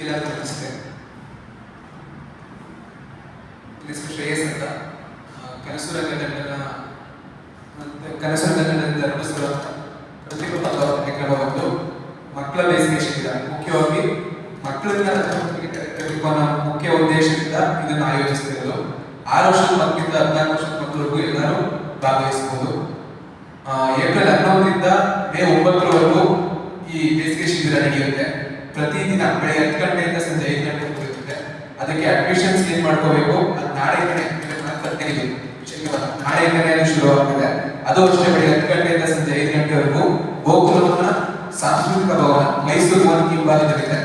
ಎಲ್ಲರಿಗೂ ನಮಸ್ತೆ. ನನ್ನ ಹೆಸರು ಶ್ರೇಯಸ್ ಅಂತ. ಆ, ಕನಸು ರಂಗದಂಡನ ಮತ್ತೆ ಕನಸು ರಂಗದಂಡದಿಂದ ರೂಪಿಸಿರುವ ಪ್ರತಿಭಾ ಕಾರ್ಯಕ್ರಮ ಒಂದು ಮಕ್ಕಳ ಬೇಸಿಗೆ ಮುಖ್ಯವಾಗಿ ಮಕ್ಕಳನ್ನ ಮುಖ್ಯ ಉದ್ದೇಶದಿಂದ ಇದನ್ನು ಆಯೋಜಿಸ್ತಿರೋದು. ಆರು ವರ್ಷದ ಮಕ್ಕಳಿಂದ ಹದಿನಾಲ್ಕು ವರ್ಷದ ಮಕ್ಕಳಿಗೂ ಎಲ್ಲರೂ ಭಾಗವಹಿಸಬಹುದು ಏಪ್ರಿಲ್ ಹನ್ನೊಂದರಿಂದ ಮೇ ಒಂಬತ್ತರವರೆಗೂ ಈ ಬೇಸಿಗೆ ಶಿಬಿರ ನಡೆಯುತ್ತೆ. ಪ್ರತಿದಿನ ಬೆಳಗ್ಗೆ ಹತ್ತು ಗಂಟೆಯಿಂದ ಸಂಜೆ ಐದು ಗಂಟೆ ಇರುತ್ತೆ. ಅದಕ್ಕೆ ಅಡ್ಮಿಷನ್ಸ್ ಏನ್ ಮಾಡ್ಕೋಬೇಕು? ಅದು ನಾಳೆಯಿಂದನೇ ಶನಿವಾರ. ನಾಳೆಯಿಂದನೇ ಶುರು ಆಗ್ತದೆ. ಅದು ಅಷ್ಟೇ ಬೆಳಗ್ಗೆ ಹತ್ತು ಗಂಟೆಯಿಂದ ಸಂಜೆ ಐದು ಗಂಟೆವರೆಗೂ ಗೋಕುಲವನ ಸಾಂಸ್ಕೃತಿಕ ಭವನ, ಮೈಸೂರು ಭವನ ಹಿಂಭಾಗದಲ್ಲಿದೆ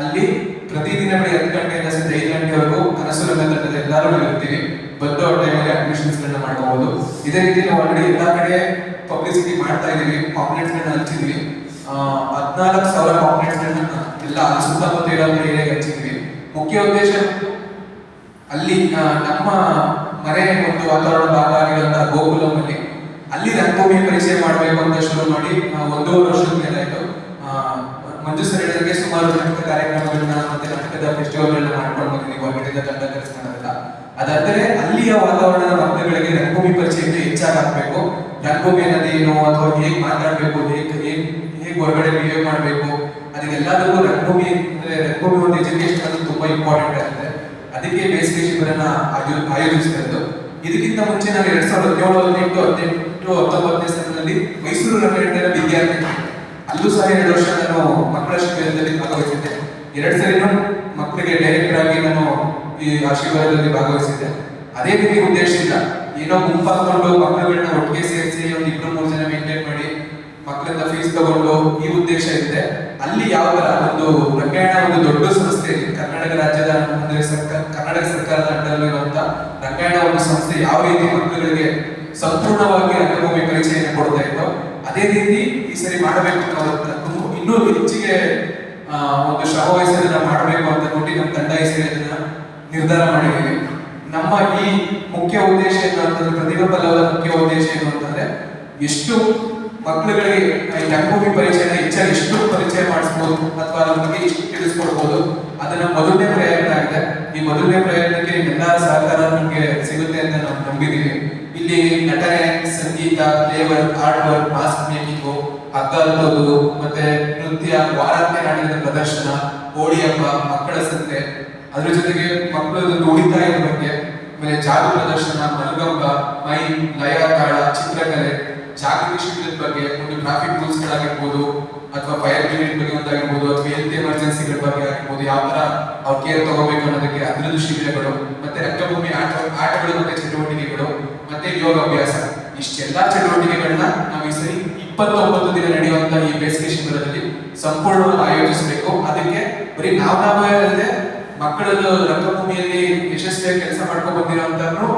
ಅಲ್ಲಿ ಪ್ರತಿದಿನ ಬೆಳಗ್ಗೆ ಹತ್ತು ಗಂಟೆಯಿಂದ ಸಂಜೆ ಐದು ಗಂಟೆವರೆಗೂ ಕನಸು ರಂಗತಂಡದ ಎಲ್ಲರೂ ಇರ್ತೀವಿ. ಬಂದು ಅವ್ರ ಟೈಮಲ್ಲಿ ಅಡ್ಮಿಷನ್ಸ್ ಗಳನ್ನ ಮಾಡ್ಕೋಬಹುದು ಇದೇ ರೀತಿ ನಾವು ಆಲ್ರೆಡಿ ಎಲ್ಲಾ ಕಡೆ ಪಬ್ಲಿಸಿಟಿ ಮಾಡ್ತಾ ಇದೀವಿ ಪಾಪ್ಲೆಟ್ಸ್ ಗಳನ್ನ ಹಂಚಿದ್ವಿ. ಹದಿನಾಲ್ಕು ಸಾವಿರ ಪಾಪ್ಲೆಟ್ಸ್ ಗಳನ್ನ ಅಲ್ಲಿ ಸುತ್ತಮುತ್ತ ಇರೋ ಏರಿಯಾಗೆ ಹಂಚಿದ್ವಿ ಮುಖ್ಯ ಉದ್ದೇಶ ಅಲ್ಲಿ ನಮ್ಮ ಮನೆ ಒಂದು ವಾತಾವರಣ ಭಾಗ ಆಗಿರುವಂತಹ ಗೋಕುಲಮಲ್ಲಿ ಅಲ್ಲಿ ರಂಗಭೂಮಿ ಪರಿಚಯ ಮಾಡಬೇಕು ಅಂತ ಶುರು ಮಾಡಿ ಆ, ಒಂದೂವರೆ ವರ್ಷದ ಮೇಲೆ ಆಯ್ತು. ಆ, ಮಂಜು ಸರ್ ಹೇಳಿದಂಗೆ ಸುಮಾರು ನಾಟಕ ಕಾರ್ಯಕ್ರಮಗಳನ್ನ ಮತ್ತೆ ನಾಟಕದ ಫೆಸ್ಟಿವಲ್ಗಳನ್ನ ಮಾಡ್ಕೊಂಡು ಬಂದಿದ್ದೀವಿ ಹೊರಗಡೆಯಿಂದ ತಂಡ ಕರೆಸ್ಕೊಳ್ಳೋದಿಲ್ಲ ಅದಾದ್ರೆ ಅಲ್ಲಿಯ ವಾತಾವರಣದ ಮಕ್ಕಳುಗಳಿಗೆ ರಂಗಭೂಮಿ ಪರಿಚಯ ಇನ್ನೂ ಹೆಚ್ಚಾಗಿ ಆಗ್ಬೇಕು ರಂಗಭೂಮಿ ಅನ್ನೋದೇನು ಅಥವಾ ಹೇಗ್ ಮಾತಾಡಬೇಕು ಹೇಗೆ ಹೇಗೆ ಹೇಗೆ ಹೊರಗಡೆ ಬಿಹೇವ್ ಮಾಡ್ಬೇಕು ಅದಕ್ಕೆಲ್ಲದಕ್ಕೂ ರಂಗಭೂಮಿ ಅಂದ್ರೆ ರಂಗಭೂಮಿ ಒಂದು ಎಜುಕೇಶನ್ ಅದು ತುಂಬಾ ಇಂಪಾರ್ಟೆಂಟ್ ಆಗುತ್ತೆ ಅದಕ್ಕೆ ಬೇಸಿಗೆ ಶಿಬಿರನ ಆಯೋಜಿಸಿದ್ದು ಇದಕ್ಕಿಂತ ಮುಂಚೆ ನಾನು ಎರಡ್ ಸಾವಿರದ ಹದಿನೇಳು ಹದಿನೆಂಟು ಹದಿನೆಂಟು, ಹತ್ತೊಂಬತ್ತನೇ ಸಾಲಿನಲ್ಲಿ ಮೈಸೂರು ರಂಗೇಂದ್ರ ವಿದ್ಯಾರ್ಥಿ ಅಲ್ಲೂ ಸಹ ಎರಡು ವರ್ಷ ನಾನು ಮಕ್ಕಳ ಶಿಬಿರದಲ್ಲಿ ಭಾಗವಹಿಸಿದ್ದೆ. ಎರಡ್ ಸರಿನೂ ಮಕ್ಕಳಿಗೆ ಡೈರೆಕ್ಟರ್ ಆಗಿ ನಾನು ಈ ಶಿಬಿರದಲ್ಲಿ ಭಾಗವಹಿಸಿದ್ದೆ. ಅದೇ ರೀತಿ ಇಲ್ಲ. ಏನೋ ಗುಂಪಾಕೊಂಡು ಮಕ್ಕಳುಗಳನ್ನ ಒಟ್ಟಿಗೆ ಸೇರಿಸಿ ಒಂದು ಇಬ್ಬರು ಮೂರು ಜನ ಮೇಂಟೈನ್ ಮಾಡಿ ಮಕ್ಕಳನ್ನ ಫೀಸ್ ತಗೊಂಡು ಈ ಉದ್ದೇಶ ಇದೆ ಅಲ್ಲಿ ಯಾವ ಒಂದು ರಂಗಾಯಣ ಒಂದು ದೊಡ್ಡ ಸಂಸ್ಥೆ ಕರ್ನಾಟಕ ರಾಜ್ಯದ ಕರ್ನಾಟಕ ಸರ್ಕಾರದ ಅಂಡರಲ್ಲಿರುವಂತ ರಂಗಾಯಣ ಒಂದು ಸಂಸ್ಥೆ ಯಾವ ರೀತಿ ಮಕ್ಕಳಿಗೆ ಸಂಪೂರ್ಣವಾಗಿ ರಂಗಭೂಮಿ ಪರಿಚಯ ಕೊಡ್ತಾ ಇತ್ತು ಅದೇ ರೀತಿ ಈ ಸರಿ ಮಾಡಬೇಕು ಇನ್ನೂ ಹೆಚ್ಚಿಗೆ ಒಂದು ಶ್ರಮ ಮಾಡಬೇಕು ಅಂತ ನೋಡಿ ನಮ್ಮ ತಂಡ ಈ ನಿರ್ಧಾರ ಮಾಡಿದ್ದೀವಿ. ನಮ್ಮ ಈ ಮುಖ್ಯ ಉದ್ದೇಶ ಏನು ಅಂತಂದ್ರೆ ಪ್ರತಿಭಾ ಮುಖ್ಯ ಉದ್ದೇಶ ಏನು ಅಂತಂದ್ರೆ, ಎಷ್ಟು ಮಕ್ಕಳುಗಳಿಗೆ ಪರಿಚಯ ಪರಿಚಯನ ಹೆಚ್ಚಾಗಿ ಎಷ್ಟು ಪರಿಚಯ ಮಾಡಿಸ್ಬೋದು ಅಥವಾ ಅದ್ರ ಬಗ್ಗೆ ಎಷ್ಟು ತಿಳಿಸ್ಕೊಡ್ಬೋದು, ಅದನ್ನ ಮೊದಲನೇ ಪ್ರಯತ್ನ ಆಗಿದೆ. ಈ ಮೊದಲನೇ ಪ್ರಯತ್ನಕ್ಕೆ ಎಲ್ಲ ಸಹಕಾರ ನಮಗೆ ಸಿಗುತ್ತೆ ಅಂತ ನಾವು ನಂಬಿದ್ದೀವಿ. ಇಲ್ಲಿ ನಟನೆ ಸಂಗೀತ flavour art work mask making, ಹಗ್ಗ ಹತ್ತೋದು, ಮತ್ತೆ ನೃತ್ಯ, ವಾರಾಂತ್ಯ ನಾಟಕದ ಪ್ರದರ್ಶನ ಹೋಳಿ ಹಬ್ಬ ಮಕ್ಕಳ ಸಂತೆ. ಅದ್ರ ಜೊತೆಗೆ ಮಕ್ಕಳದೊಂದು ಉಳಿತಾಯದ ಬಗ್ಗೆ ಆಮೇಲೆ ಜಾದು ಪ್ರದರ್ಶನ ಮಲಗಂಬ ಮೈ ಲಯ ತಾಳ ಚಿತ್ರಕಲೆ ಜಾಗೃತಿ ಶಿಬಿರದ ಬಗ್ಗೆ, ಒಂದು ಟ್ರಾಫಿಕ್ ರೂಲ್ಸ್ ಆಗಿರ್ಬೋದು ಅಥವಾ ಫೈರ್ ಬ್ರಿಗೇಡ್ ಬಗ್ಗೆ ಒಂದಾಗಿರ್ಬೋದು, ಅಥವಾ ಹೆಲ್ತ್ ಎಮರ್ಜೆನ್ಸಿಗಳ ಬಗ್ಗೆ ಆಗಿರ್ಬೋದು, ಯಾವ ತರ ಅವ್ರ ಕೇರ್ ತಗೋಬೇಕು ಅನ್ನೋದಕ್ಕೆ ಅದ್ರದ್ದು ಶಿಬಿರಗಳು ಮತ್ತೆ ರಕ್ತಭೂಮಿ ಆಟ, ಆಟಗಳು ಮತ್ತೆ ಚಟುವಟಿಕೆಗಳು, ಮತ್ತೆ ಯೋಗಾಭ್ಯಾಸ. ಇಷ್ಟೆಲ್ಲಾ ಚಟುವಟಿಕೆಗಳನ್ನ ನಾವು ಈ ಸರಿ ಇಪ್ಪತ್ತೊಂಬತ್ತು ದಿನ ನಡೆಯುವಂತಹ ಈ ಬೇಸಿಗೆ ಶಿಬಿರದಲ್ಲಿ ಸಂಪೂರ್ಣವಾಗಿ ಆಯೋಜಿಸಬೇಕು. ಅದಕ್ಕೆ ಬರೀ ನಾವು ನಾವೇ ಅಲ್ಲದೆ ಮಕ್ಕಳದ್ದು ರಂಗಭೂಮಿಯಲ್ಲಿ ಯಶಸ್ವಿಯಾಗಿ ಕೆಲಸ ಮಾಡ್ಕೊಂಡು ಬಂದಿರೋ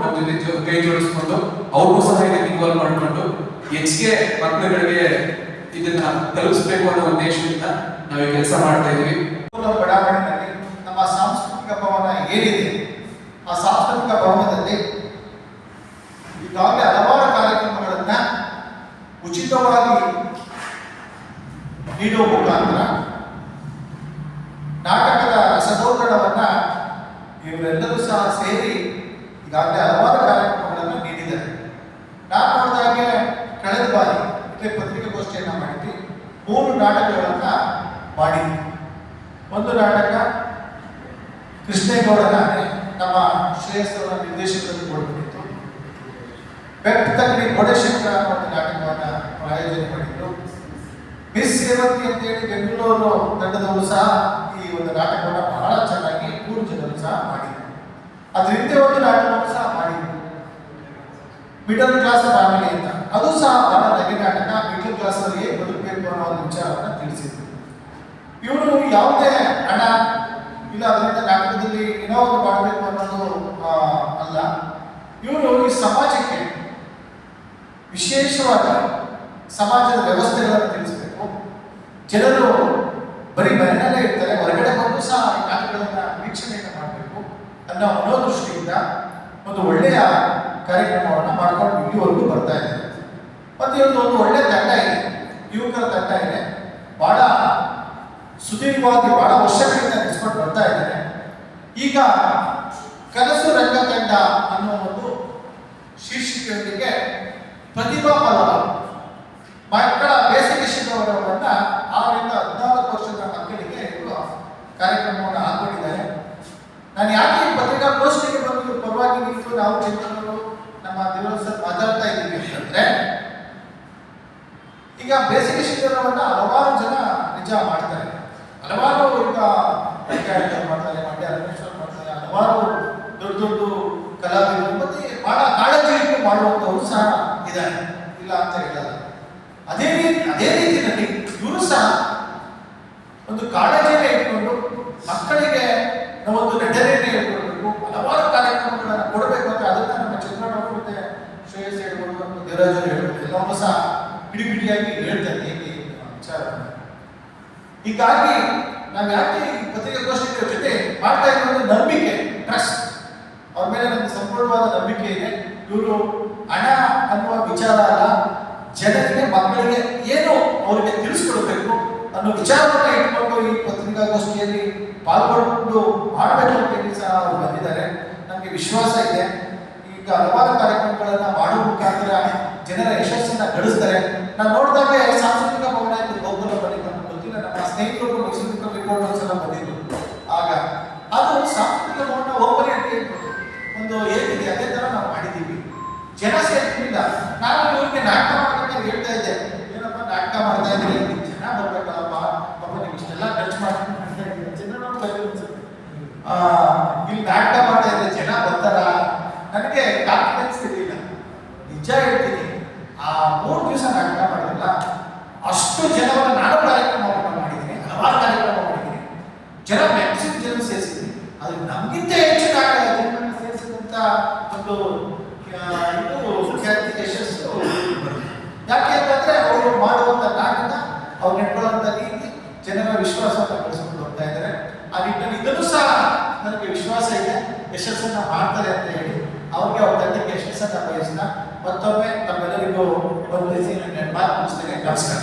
ನಮ್ಮ ಜೊತೆ ಕೈ ಜೋಡಿಸ್ಕೊಂಡು ಅವ್ರಿಗೂ ಸಹ ಇದಕ್ಕೆ ಇನ್ವಾಲ್ವ್ ಮಾಡಿಕೊಂಡು ಹೆಚ್ಚಿಗೆ ಮಕ್ಕಳುಗಳಿಗೆ ಇದನ್ನ ತಲುಪಿಸಬೇಕು ಅನ್ನೋ ಉದ್ದೇಶದಿಂದ ನಾವು ಈ ಕೆಲಸ ಮಾಡ್ತಾ ಇದೀವಿ. ಬಡಾವಣೆಯಲ್ಲಿ ನಮ್ಮ ಸಾಂಸ್ಕೃತಿಕ ಭವನ ಏನಿದೆ, ಆ ಸಾಂಸ್ಕೃತಿಕ ಭವನದಲ್ಲಿ ಈಗಾಗಲೇ ಹಲವಾರು ಕಾರ್ಯಕ್ರಮಗಳನ್ನ ಉಚಿತವಾಗಿ ನೀಡುವ ಮುಖಾಂತರ ನಾಟಕದ ರಸಗೋಧನವನ್ನ ಇವರೆಲ್ಲರೂ ಸಹ ಸೇರಿ ಈಗಾಗಲೇ ಹಲವಾರು ಕಾರ್ಯಕ್ರಮಗಳನ್ನು ನೀಡಿದ್ದಾರೆ ನಾನು ನೋಡಿದಾಗೆ ಕಳೆದ ಬಾರಿ ಇಲ್ಲೇ ಮಾಡಿದ್ವಿ ಮೂರು ನಾಟಕಗಳನ್ನ ಮಾಡಿದ್ವಿ ಒಂದು ನಾಟಕ ಕೃಷ್ಣೇಗೌಡನ ನಮ್ಮ ಶ್ರೇಯಸ್ಸರ ಅವರ ನಿರ್ದೇಶಕರಲ್ಲಿ ಕೊಡ್ಬಿಟ್ಟಿತ್ತು ಬೆಟ್ಟ ತಗಡಿ ಗೋಡಶಂಕರ ಒಂದು ನಾಟಕವನ್ನ ಆಯೋಜನೆ ಮಾಡಿದ್ರು. ಮಿಸ್ ಸೇವಂತಿ ಅಂತೇಳಿ ಬೆಂಗಳೂರು ತಂಡದವರು ಸಹ ಈ ಒಂದು ನಾಟಕವನ್ನು ಬಹಳ ಚೆನ್ನಾಗಿ ಮೂರು ಜನರು ಸಹ ಮಾಡಿದ್ರು. ಅದ್ರ ಹಿಂದೆ ಒಂದು ನಾಟಕವನ್ನು ಸಹ ಮಿಡಲ್ ಕ್ಲಾಸ್ ಫ್ಯಾಮಿಲಿ ಅಂತ. ಅದು ಸಹ ಬಹಳ ನಗೆ ಮಿಡಲ್ ಕ್ಲಾಸ್ ಹೇಗೆ ಬದುಕಬೇಕು ಅನ್ನೋ ಒಂದು ವಿಚಾರವನ್ನು ತಿಳಿಸಿದ್ರು. ಇವರು ಯಾವುದೇ ಹಣ ಇಲ್ಲ ಅದರಿಂದ ನಾಟಕದಲ್ಲಿ ಏನೋ ಒಂದು ಮಾಡಬೇಕು ಅನ್ನೋದು ಅಲ್ಲ. ಇವರು ಈ ಸಮಾಜಕ್ಕೆ ವಿಶೇಷವಾಗಿ ಸಮಾಜದ ವ್ಯವಸ್ಥೆಗಳನ್ನು ತಿಳಿಸಬೇಕು. ಜನರು ಬರೀ ಮನೆಯಲ್ಲೇ ಇರ್ತಾರೆ, ಹೊರಗಡೆ ಬಂದು ಸಹ ನಾಟಕಗಳನ್ನ ವೀಕ್ಷಣೆಯನ್ನು ಮಾಡಬೇಕು ಅನ್ನೋ ಮನೋದೃಷ್ಟಿಯಿಂದ ಒಂದು ಒಳ್ಳೆಯ ಮಾಡ್ಕೊಂಡು ಇಲ್ಲಿವರೆಗೂ ಬರ್ತಾ ಇದೆ. ಮತ್ತೆ ಇವತ್ತು ಒಂದು ಒಳ್ಳೆ ತಂಡ ಇದೆ. ಯುವಕರ ತಂಡ ಇದೆ. ಬಹಳ ಸುದೀರ್ಘವಾಗಿ ಬಹಳ ವರ್ಷಗಳಿಂದ ನಡೆಸ್ಕೊಂಡು ಬರ್ತಾ ಇದ್ದಾರೆ ಈಗ ಕನಸು ರಂಗ ತಂಡ ಅನ್ನೋ ಒಂದು ಶೀರ್ಷಿಕೆಯೊಂದಿಗೆ ಪ್ರತಿಭಾ ಪಲ್ಲವ ಮಕ್ಕಳ ಬೇಸಿಗೆ ಶಿಬಿರವನ್ನ ಆರರಿಂದ ಹದಿನಾಲ್ಕು ವರ್ಷದ ಮಕ್ಕಳಿಗೆ ಇವರು ಕಾರ್ಯಕ್ರಮವನ್ನು ಹಾಕೊಂಡಿದ್ದಾರೆ ನಾನು ಯಾಕೆ ಪತ್ರಿಕಾಗೋಷ್ಠಿಗೆ ಬಂದು ಪರವಾಗಿ ನಿಂತು ನಾವು ಚಿಂತಕರು ನಮ್ಮ ದೇವರ ಸರ್ ಮಾತಾಡ್ತಾ ಇದ್ದೀವಿ ಅಂತಂದ್ರೆ ಈಗ ಬೇಸಿಗೆ ಶಿಬಿರವನ್ನ ಹಲವಾರು ಜನ ನಿಜ ಮಾಡ್ತಾರೆ. ಹಲವಾರು ಈಗ ಮಾಡ್ತಾರೆ, ಮಂಡ್ಯ ಮಾಡ್ತಾರೆ, ಹಲವಾರು ದೊಡ್ಡ ದೊಡ್ಡ ಕಲಾವಿದರು ಮತ್ತೆ ಬಹಳ ಕಾಳಜಿಯನ್ನು ಮಾಡುವಂಥವ್ರು ಸಹ ಇದ್ದಾರೆ ಇಲ್ಲ ಅಂತ ಹೇಳಲ್ಲ. ಅದೇ ರೀತಿ ಅದೇ ರೀತಿಯಲ್ಲಿ ಇವರು ಸಹ ಒಂದು ಕಾಳಜಿಯನ್ನು ಇಟ್ಕೊಂಡು ಮಕ್ಕಳಿಗೆ ನಾವೊಂದು ನಟನೆಯನ್ನು ಹೇಳ್ಕೊಡ್ಬೇಕು. ಹಲವಾರು ಕಾರ್ಯಕ್ರಮಗಳನ್ನು ಕೊಡಬೇಕು ಅಂತ ಅದನ್ನ ನಮ್ಮ ಚಂದ್ರನವರು ಮತ್ತೆ ಶ್ರೇಯಸ್ ಹೇಳ್ಬೋದು ಮತ್ತು ದೇವರಾಜ್ ಅವರು ಹೇಳ್ಬೋದು ಎಲ್ಲವನ್ನೂ ಸಹ ಬಿಡಿ ಬಿಡಿಯಾಗಿ ಹೇಳ್ತಾರೆ ಹೇಗೆ ವಿಚಾರವನ್ನು ಹೀಗಾಗಿ ನಾವು ಯಾಕೆ ಪತ್ರಿಕಾಗೋಷ್ಠಿಗಳ ಜೊತೆ ಮಾಡ್ತಾ ನಂಬಿಕೆ ಟ್ರಸ್ಟ್ ಅವ್ರ ಮೇಲೆ ನಮಗೆ ಸಂಪೂರ್ಣವಾದ ನಂಬಿಕೆ ಇದೆ. ಇವರು ಹಣ ಅನ್ನುವ ವಿಚಾರ ಅಲ್ಲ, ಜನರಿಗೆ, ಮಕ್ಕಳಿಗೆ ಏನು ಅವರಿಗೆ ತಿಳಿಸ್ಕೊಡ್ಬೇಕು ಅನ್ನೋ ವಿಚಾರವನ್ನ ಇಟ್ಕೊಂಡು ಈ ಪತ್ರಿಕಾಗೋಷ್ಠಿಯಲ್ಲಿ ಪಾಲ್ಗೊಂಡು ಮಾಡಬೇಕು ಅಂತ ಸಹ ಅವರು ಬಂದಿದ್ದಾರೆ. ನಮಗೆ ವಿಶ್ವಾಸ ಇದೆ. ಈಗ ಹಲವಾರು ಕಾರ್ಯಕ್ರಮಗಳನ್ನ ಮಾಡುವ ಮುಖಾಂತರ ಜನರ ಯಶಸ್ಸನ್ನ ಗಳಿಸ್ತಾರೆ. ನಾನು ನೋಡಿದಾಗ ಸಾಂಸ್ಕೃತಿಕ ಜನ ಸೇರ್ತಿರ್ಲಿಲ್ಲ ನಾನು ಇವ್ರಿಗೆ ನಾಟಕ ಮಾಡ್ಬೇಕಾದ್ರೆ ಹೇಳ್ತಾ ಇದ್ದೆ. ಏನಪ್ಪ ನಾಟಕ ಮಾಡ್ತಾ ಇದ್ರೆ ಜನ ಬರ್ಬೇಕಲ್ಲಪ್ಪ. ಪಾಪ ನೀವು ಇಷ್ಟೆಲ್ಲ ಖರ್ಚು. ಆ, ಇಲ್ಲಿ ನಾಟಕ ಮಾಡ್ತಾ ಇದ್ರೆ ಜನ ಬರ್ತಾರ? ನನಗೆ ಕಾನ್ಫಿಡೆನ್ಸ್ ಇರಲಿಲ್ಲ. ನಿಜ ಹೇಳ್ತೀನಿ ಆ ಮೂರು ದಿವಸ ನಾಟಕ ಮಾಡಿದ್ರಲ್ಲ ಅಷ್ಟು ಜನವನ್ನ ನಾನು ಕಾರ್ಯಕ್ರಮವನ್ನು ಮಾಡಿದ್ದೀನಿ ಹಲವಾರು ಕಾರ್ಯಕ್ರಮ ಮಾಡಿದ್ದೀನಿ. ಜನ ಮ್ಯಾಕ್ಸಿಮಮ್ ಜನ ಸೇರಿಸಿದ್ದೀನಿ. ಅದು ನಮಗಿಂತ ಹೆಚ್ಚು ನಾಟಕ ಜನರನ್ನು ಸೇರಿಸಿದಂತ ಒಂದು ಖ್ಯಾತಿ ಯಶಸ್ಸು ಯಾಕೆ ಅಂತಂದ್ರೆ ಅವರು ಮಾಡುವಂತ ನಾಟಕ, ಅವ್ರು ನೆಟ್ಕೊಳ್ಳುವಂಥ ರೀತಿ ಜನರ ವಿಶ್ವಾಸವನ್ನು ಬೆಳೆಸ್ಕೊಂಡು ಹೋಗ್ತಾ ಇದ್ದಾರೆ. ಆ ನಿಟ್ಟಿನಲ್ಲಿ ಇದನ್ನು ಸಹ ನನಗೆ ವಿಶ್ವಾಸ ಇದೆ. ಯಶಸ್ಸನ್ನು ಮಾಡ್ತಾರೆ ಅಂತ ಹೇಳಿ ಅವ್ರಿಗೆ ಅವ್ರ ತಂಡಕ್ಕೆ ಯಶಸ್ಸನ್ನು ಬಯಸ್ತಾ ಮತ್ತೊಮ್ಮೆ ತಮ್ಮೆಲ್ಲರಿಗೂ ಒಂದು ಮಾತು ಮುಗಿಸ್ತೇನೆ ನಮಸ್ಕಾರ